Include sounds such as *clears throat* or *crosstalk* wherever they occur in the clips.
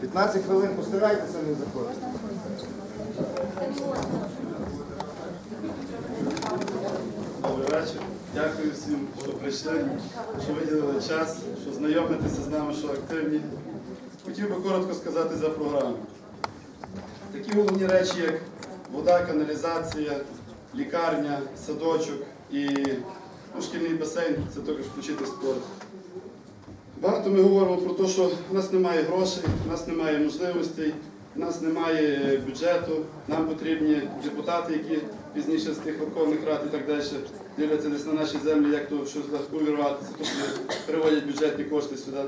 15 хвилин постарайтеся не заходити. Добрий вечір. Дякую всім, що прийшли, що виділили час, що знайомитеся з нами, що активні. Хотів би коротко сказати за програму. Такі головні речі, як вода, каналізація, лікарня, садочок і ну, шкільний басейн це також включити спорт. Багато ми говоримо про те, що в нас немає грошей, в нас немає можливостей, в нас немає бюджету, нам потрібні депутати, які пізніше з тих Верховних Рад і так далі дивляться десь на наші землі, як то щось легко вірватися, тут переводять бюджетні кошти сюди.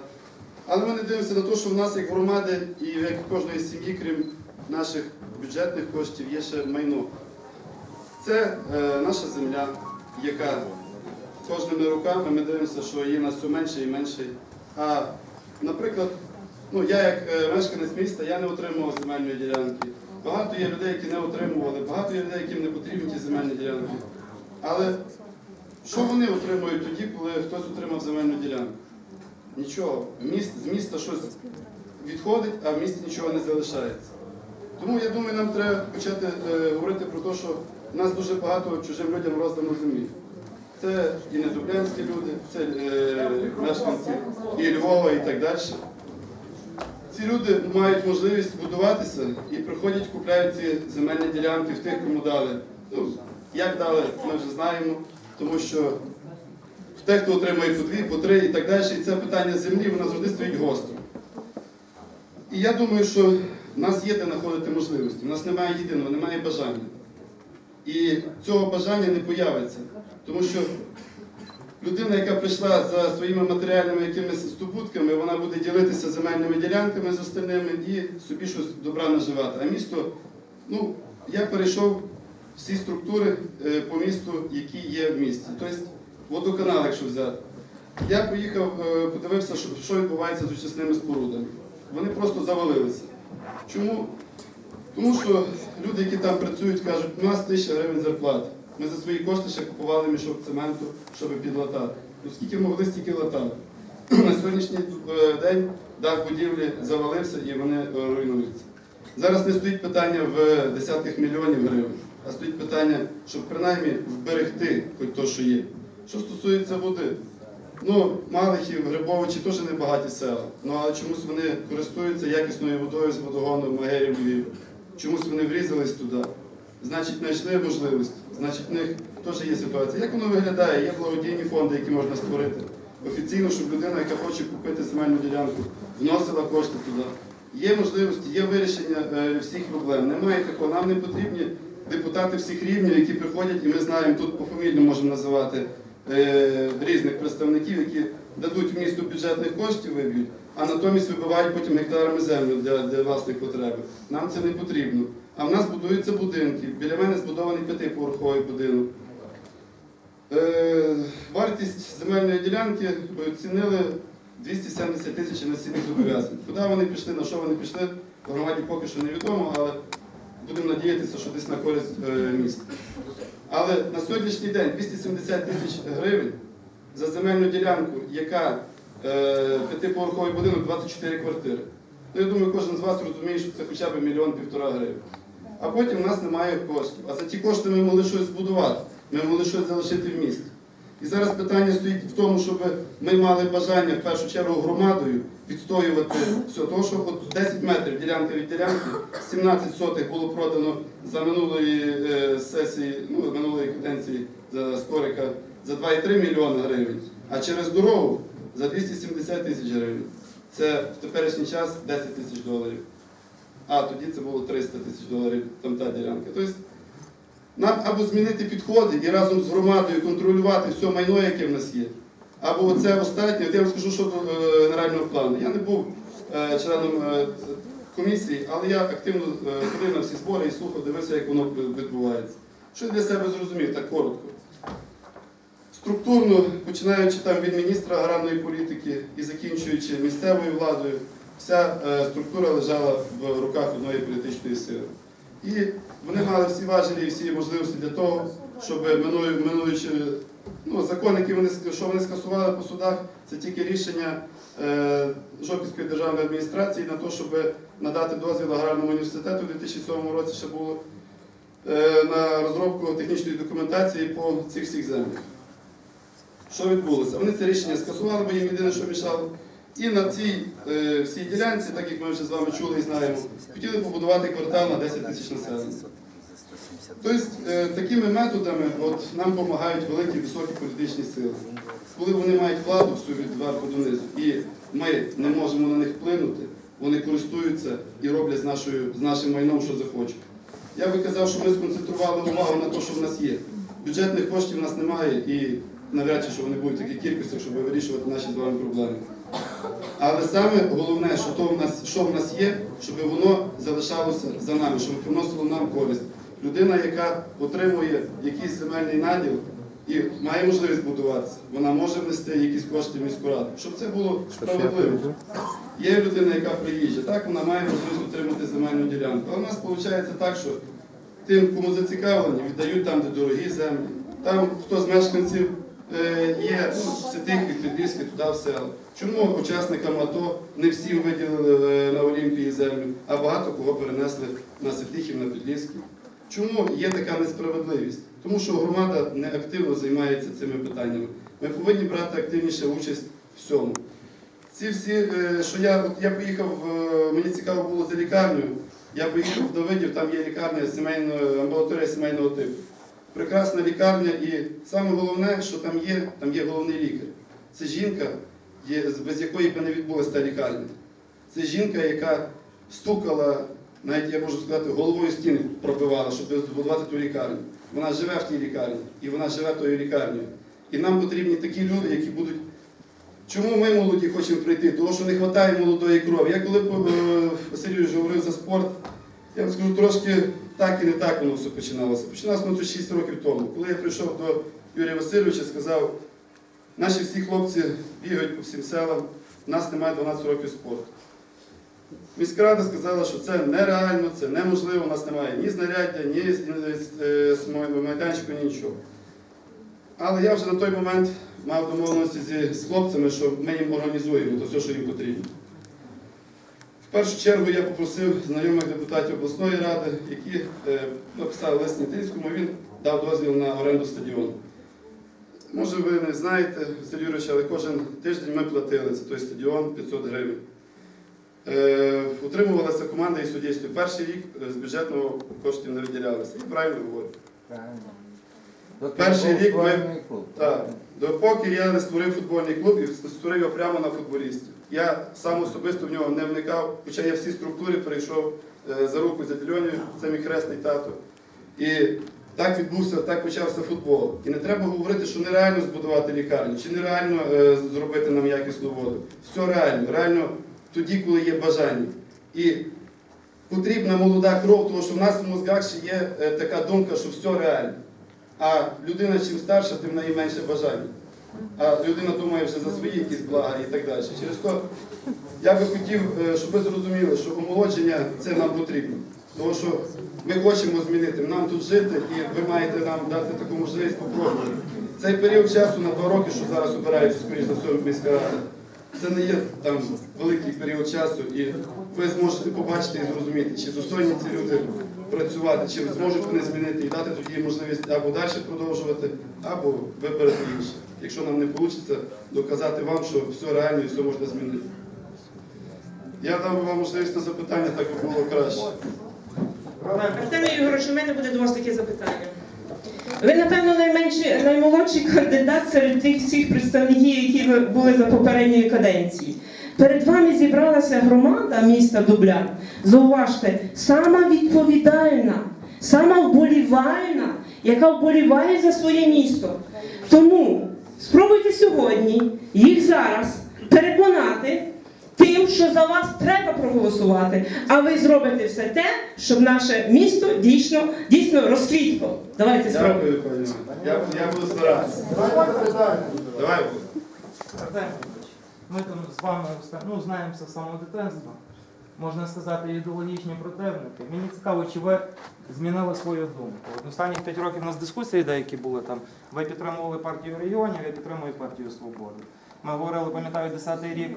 Але ми не дивимося на те, що в нас як громади і як кожної сім'ї, крім наших бюджетних коштів, є ще майно. Це е, наша земля, яка кожними роками ми дивимося, що її нас все менше і менше. А, наприклад, ну, я як е, мешканець міста, я не отримував земельної ділянки. Багато є людей, які не отримували, багато є людей, яким не потрібні ті земельні ділянки. Але що вони отримують тоді, коли хтось отримав земельну ділянку? Нічого. Міст, з міста щось відходить, а в місті нічого не залишається. Тому я думаю, нам треба почати е, говорити про те, що в нас дуже багато чужим людям роздано землі. Це і недублянські люди, це е, мешканці і Львова і так далі. Ці люди мають можливість будуватися і приходять, купляють ці земельні ділянки в тих, кому дали. Ну, як дали, ми вже знаємо, тому що в тих, хто отримує по дві, по три і так далі, і це питання землі, воно завжди стоїть гостро. І я думаю, що в нас є де знаходити можливості. У нас немає єдиного, немає бажання. І цього бажання не появиться. Тому що людина, яка прийшла за своїми матеріальними якимись здобутками, вона буде ділитися земельними ділянками з остальними і собі щось добра наживати. А місто, ну, я перейшов всі структури е, по місту, які є в місті. Тобто водоканал, якщо взяти. Я поїхав, е, подивився, що, відбувається з очисними спорудами. Вони просто завалилися. Чому? Тому що люди, які там працюють, кажуть, у нас тисяча гривень зарплати. Ми за свої кошти ще купували мішок цементу, щоб підлатати. Ну скільки могли, стільки латали. *clears throat* На сьогоднішній е, день дах будівлі завалився і вони е, руйнуються. Зараз не стоїть питання в десятках мільйонів гривень, а стоїть питання, щоб принаймні вберегти хоч то, що є. Що стосується води, ну, Малихів, Грибовичі теж небагаті села. Ну але чомусь вони користуються якісною водою з водогону Магерів Львів. Чомусь вони врізались туди. Значить, знайшли можливість, значить, в них теж є ситуація. Як воно виглядає? Є благодійні фонди, які можна створити. Офіційно, щоб людина, яка хоче купити земельну ділянку, вносила кошти туди. Є можливості, є вирішення е, всіх проблем. Немає такого. Нам не потрібні депутати всіх рівнів, які приходять, і ми знаємо, тут пофамільно можемо називати е, різних представників, які дадуть місту бюджетних коштів, виб'ють, а натомість вибивають потім гектарами землю для, для власних потреб. Нам це не потрібно. А в нас будуються будинки. Біля мене збудований п'ятиповерховий будинок. Е, вартість земельної ділянки оцінили 270 тисяч інвестиційних зобов'язань. Куди вони пішли, на що вони пішли, в громаді поки що невідомо, але будемо надіятися, що десь на користь е, міста. Але на сьогоднішній день 270 тисяч гривень за земельну ділянку, яка п'ятиповерховий будинок, 24 квартири. Ну, я думаю, кожен з вас розуміє, що це хоча б мільйон півтора гривень. А потім в нас немає коштів. А за ті кошти ми могли щось збудувати, ми могли щось залишити в місті. І зараз питання стоїть в тому, щоб ми мали бажання в першу чергу громадою відстоювати все. Тому що от 10 метрів ділянка від ділянки, 17 сотих було продано за минулої е, сесії, ну, минулої каденції за Скорика за 2,3 мільйони гривень, а через дорогу за 270 тисяч гривень. Це в теперішній час 10 тисяч доларів. А тоді це було 300 тисяч доларів там та ділянка. Тобто нам або змінити підходи і разом з громадою контролювати все майно, яке в нас є. Або оце останнє, от я вам скажу щодо е, генерального плану. Я не був е, членом е, комісії, але я активно е, ходив на всі збори і слухав, дивився, як воно відбувається. Що для себе зрозумів, так коротко. Структурно, починаючи там від міністра аграрної політики і закінчуючи місцевою владою, вся е, структура лежала в руках одної політичної сили. І вони мали всі важелі і всі можливості для того, щоб минуючи ну, закон, який вони, що вони скасували по судах, це тільки рішення е, Жопівської державної адміністрації на те, щоб надати дозвіл аграрному університету у 2007 році ще було е, на розробку технічної документації по цих всіх землях. Що відбулося? Вони це рішення скасували, бо їм єдине, що мішало. І на цій е, всій ділянці, так як ми вже з вами чули і знаємо, хотіли побудувати квартал на 10 тисяч населення. Тобто е, такими методами от, нам допомагають великі високі політичні сили. Коли вони мають владу всю від верху донизу, і ми не можемо на них вплинути, вони користуються і роблять з, нашою, з нашим майном, що захочуть. Я би казав, що ми сконцентрували увагу на те, що в нас є. Бюджетних коштів в нас немає і навряд чи що вони будуть в таких кількостях, щоб вирішувати наші з вами проблеми. Але саме головне, що, то в нас, що в нас є, щоб воно залишалося за нами, щоб приносило нам користь. Людина, яка отримує якийсь земельний наділ і має можливість будуватися, вона може внести якісь кошти в міську раду, щоб це було справедливо. Є людина, яка приїжджа, так вона має можливість отримати земельну ділянку. Але у нас виходить так, що тим, кому зацікавлені, віддають там, де дорогі землі. Там хто з мешканців є ну, ситихи, підліски туди в село. Чому учасникам АТО не всім виділили е, на Олімпії землю, а багато кого перенесли на ситихів, на підліски? Чому є така несправедливість? Тому що громада не активно займається цими питаннями. Ми повинні брати активніше участь в всьому. Ці всі, е, що я, от я поїхав, е, мені цікаво було за лікарнею. Я поїхав в Давидів, там є лікарня сімейного, амбулаторія сімейного типу. Прекрасна лікарня, і саме головне, що там є, там є головний лікар. Це жінка, без якої б не відбулася та лікарня. Це жінка, яка стукала, навіть я можу сказати, головою стіни пробивала, щоб збудувати ту лікарню. Вона живе в тій лікарні, і вона живе тою лікарнею. І нам потрібні такі люди, які будуть Чому ми молоді хочемо прийти? Тому що не вистачає молодої крові. Я коли е, Василь говорив за спорт, я вам скажу трошки так і не так воно все починалося. Починалося воно це 6 років тому. Коли я прийшов до Юрія Васильовича, сказав, наші всі хлопці бігають по всім селам, у нас немає 12 років спорту. Міська рада сказала, що це нереально, це неможливо, у нас немає ні знаряддя, ні е, с- майданчику, ні нічого. Але я вже на той момент мав домовленості з хлопцями, що ми їм організуємо то все, що їм потрібно. В першу чергу я попросив знайомих депутатів обласної ради, які е, написали лист Нітинському, він дав дозвіл на оренду стадіону. Може, ви не знаєте, Василь Юрійович, але кожен тиждень ми платили за той стадіон 500 гривень. Е, утримувалася команда і суддівство. Перший рік е, з бюджетного коштів не виділялися. І правильно говорю. Перший рік ми- Так. Допоки я не створив футбольний клуб і створив його прямо на футболістів. Я сам особисто в нього не вникав, хоча я всі структури перейшов е, за руку за Дільонію, це мій хресний тато. І так відбувся, так почався футбол. І не треба говорити, що нереально збудувати лікарню, чи нереально е, зробити нам якісну воду. Все реально, реально тоді, коли є бажання. І потрібна молода кров, тому що в нас в мозгах ще є е, така думка, що все реально. А людина чим старша, тим в неї менше бажання. А людина думає вже за свої якісь блага і так далі. Через то я би хотів, е, щоб ви зрозуміли, що омолодження це нам потрібно. Тому що ми хочемо змінити, нам тут жити, і ви маєте нам дати таку можливість попробувати. Цей період часу на два роки, що зараз обирається, скоріш за все, міська рада, це не є там великий період часу, і ви зможете побачити і зрозуміти, чи достойні ці люди працювати, чи зможуть вони змінити і дати тоді можливість або далі продовжувати, або виберете інше. Якщо нам не вийде, доказати вам, що все реально і все можна змінити. Я дам вам можливість на запитання, так би було краще. Артемій Ігорович, у мене буде до вас таке запитання. Ви, напевно, найменший, наймолодший кандидат серед тих всіх представників, які були за попередньої каденції. Перед вами зібралася громада міста Дублян. Зауважте, сама відповідальна, сама вболівальна, яка вболіває за своє місто. Тому спробуйте сьогодні їх зараз переконати тим, що за вас треба проголосувати, а ви зробите все те, щоб наше місто дійсно дійсно розквітло. Давайте спробуємо. Дякую, пані. Я, я буду старатися. Давай. Артем ми там з вами ну, знаємося з самого дитинства. Можна сказати, ідеологічні противники. Мені цікаво, чи ви змінили свою думку. От останніх п'ять років у нас дискусії деякі були там. Ви підтримували партію регіонів, я підтримую партію Свободи. Ми говорили, пам'ятаю, 10-й рік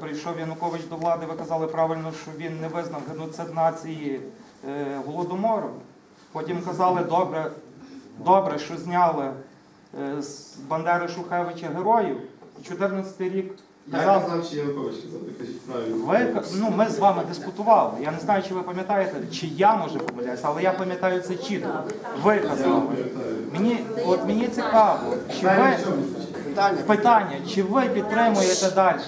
прийшов Янукович до влади, ви казали правильно, що він не визнав геноцид нації е, голодомором. Потім казали, добре, добре, що зняли е, з Бандери Шухевича героїв. І 14 рік Я казав, казав, чи Янукович казав, ви кажіть правильно. ну, ми з вами дискутували. Я не знаю, чи ви пам'ятаєте, чи я може помиляюся, але я пам'ятаю це чітко. Ви казали. Мені, от мені цікаво, чи ви питання, чи ви підтримуєте далі?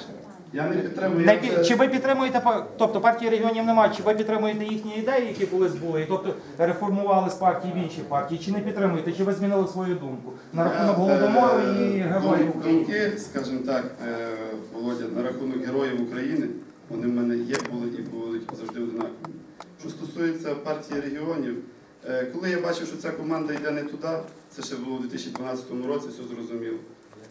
Я не підтримую. Не я це- Чи ви підтримуєте тобто партії регіонів немає, чи ви підтримуєте їхні ідеї, які колись були, і тобто реформували з партії в інші партії, чи не підтримуєте, чи ви змінили свою думку на рахунок Я, голодомору і героїв дум- України? Думки, скажімо так, е, Володя, на рахунок героїв України, вони в мене є, були і будуть завжди однакові. Що стосується партії регіонів, е, коли я бачив, що ця команда йде не туди, це ще було у 2012 році, все зрозуміло.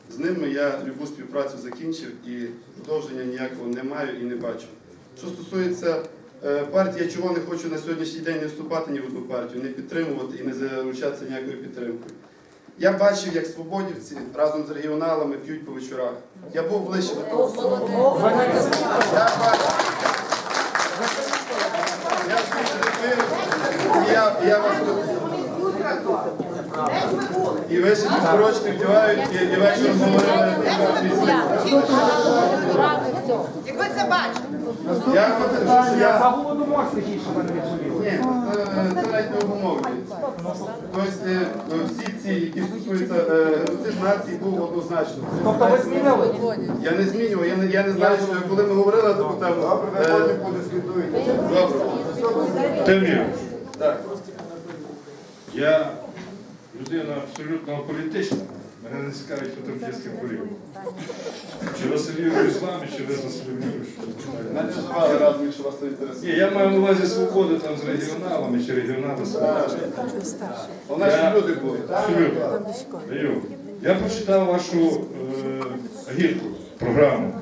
З ними я любу співпрацю закінчив і продовження ніякого не маю і не бачу. Що стосується е, партії, я чого не хочу на сьогоднішній день не вступати ні в одну партію, не підтримувати і не заручатися ніякою підтримкою. Я бачив, як свободівці разом з регіоналами п'ють по вечорах. Я був ближче до того. Я бачив. Я я вас тут. І ви ще ті сорочки вдівають, і, вечором говорили. Як ви це бачите? Я хочу, що За я голодомор що ви не відповіли. Ні, це, навіть не обумовлюється. Тобто е, всі ці, які стосуються геноцид нації, був однозначно. Тобто ви змінили? Я не змінював, я не, я не знаю, що коли ми говорили таку тему. Добре, ви е, потім подискутуєте. Добре. Темір, Так. я людина абсолютно політична. Мене не цікавить фотографічний порів. Чи Василь Юрійович з вами, чи ви з Василем Юрійовичем. Мене живали разом, якщо вас це. Ні, я маю на увазі свободу там з регіоналами, чи регіонали вами. У нас ще люди були. Абсолютно. Я прочитав вашу е, агітку, програму.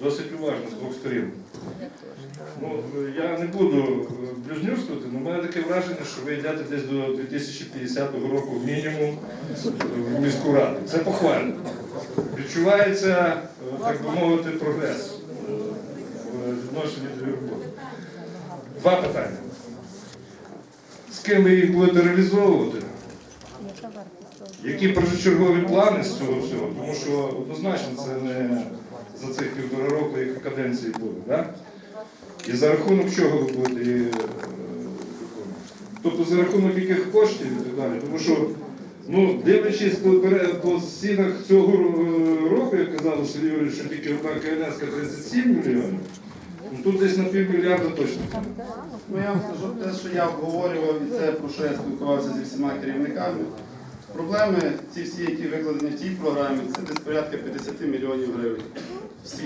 Досить уважно з двох сторін. Ну, е, я не буду е, блюзнюрствувати, але в мене таке враження, що ви йдете десь до 2050 року мінімум в міську раду. Це похвально. Відчувається, е, так би мовити, прогрес е, в відношенні до роботи. Два питання. З ким ви їх будете реалізовувати? Які першочергові плани з цього всього? Тому що однозначно це не за цих півтора року, яка каденції буде. Да? І за рахунок чого ви будете е, виконувати? Тобто за рахунок яких коштів і так далі. Тому що, ну, дивлячись по, по стінах цього року, як казав Юрійович, що тільки одна КНС 37 мільйонів, ну, тут десь на півмільярда точно. Ну я вам скажу те, що я обговорював і це, про що я спілкувався зі всіма керівниками. Проблеми, ці всі, які викладені в тій програмі, це десь порядка 50 мільйонів гривень. Всі.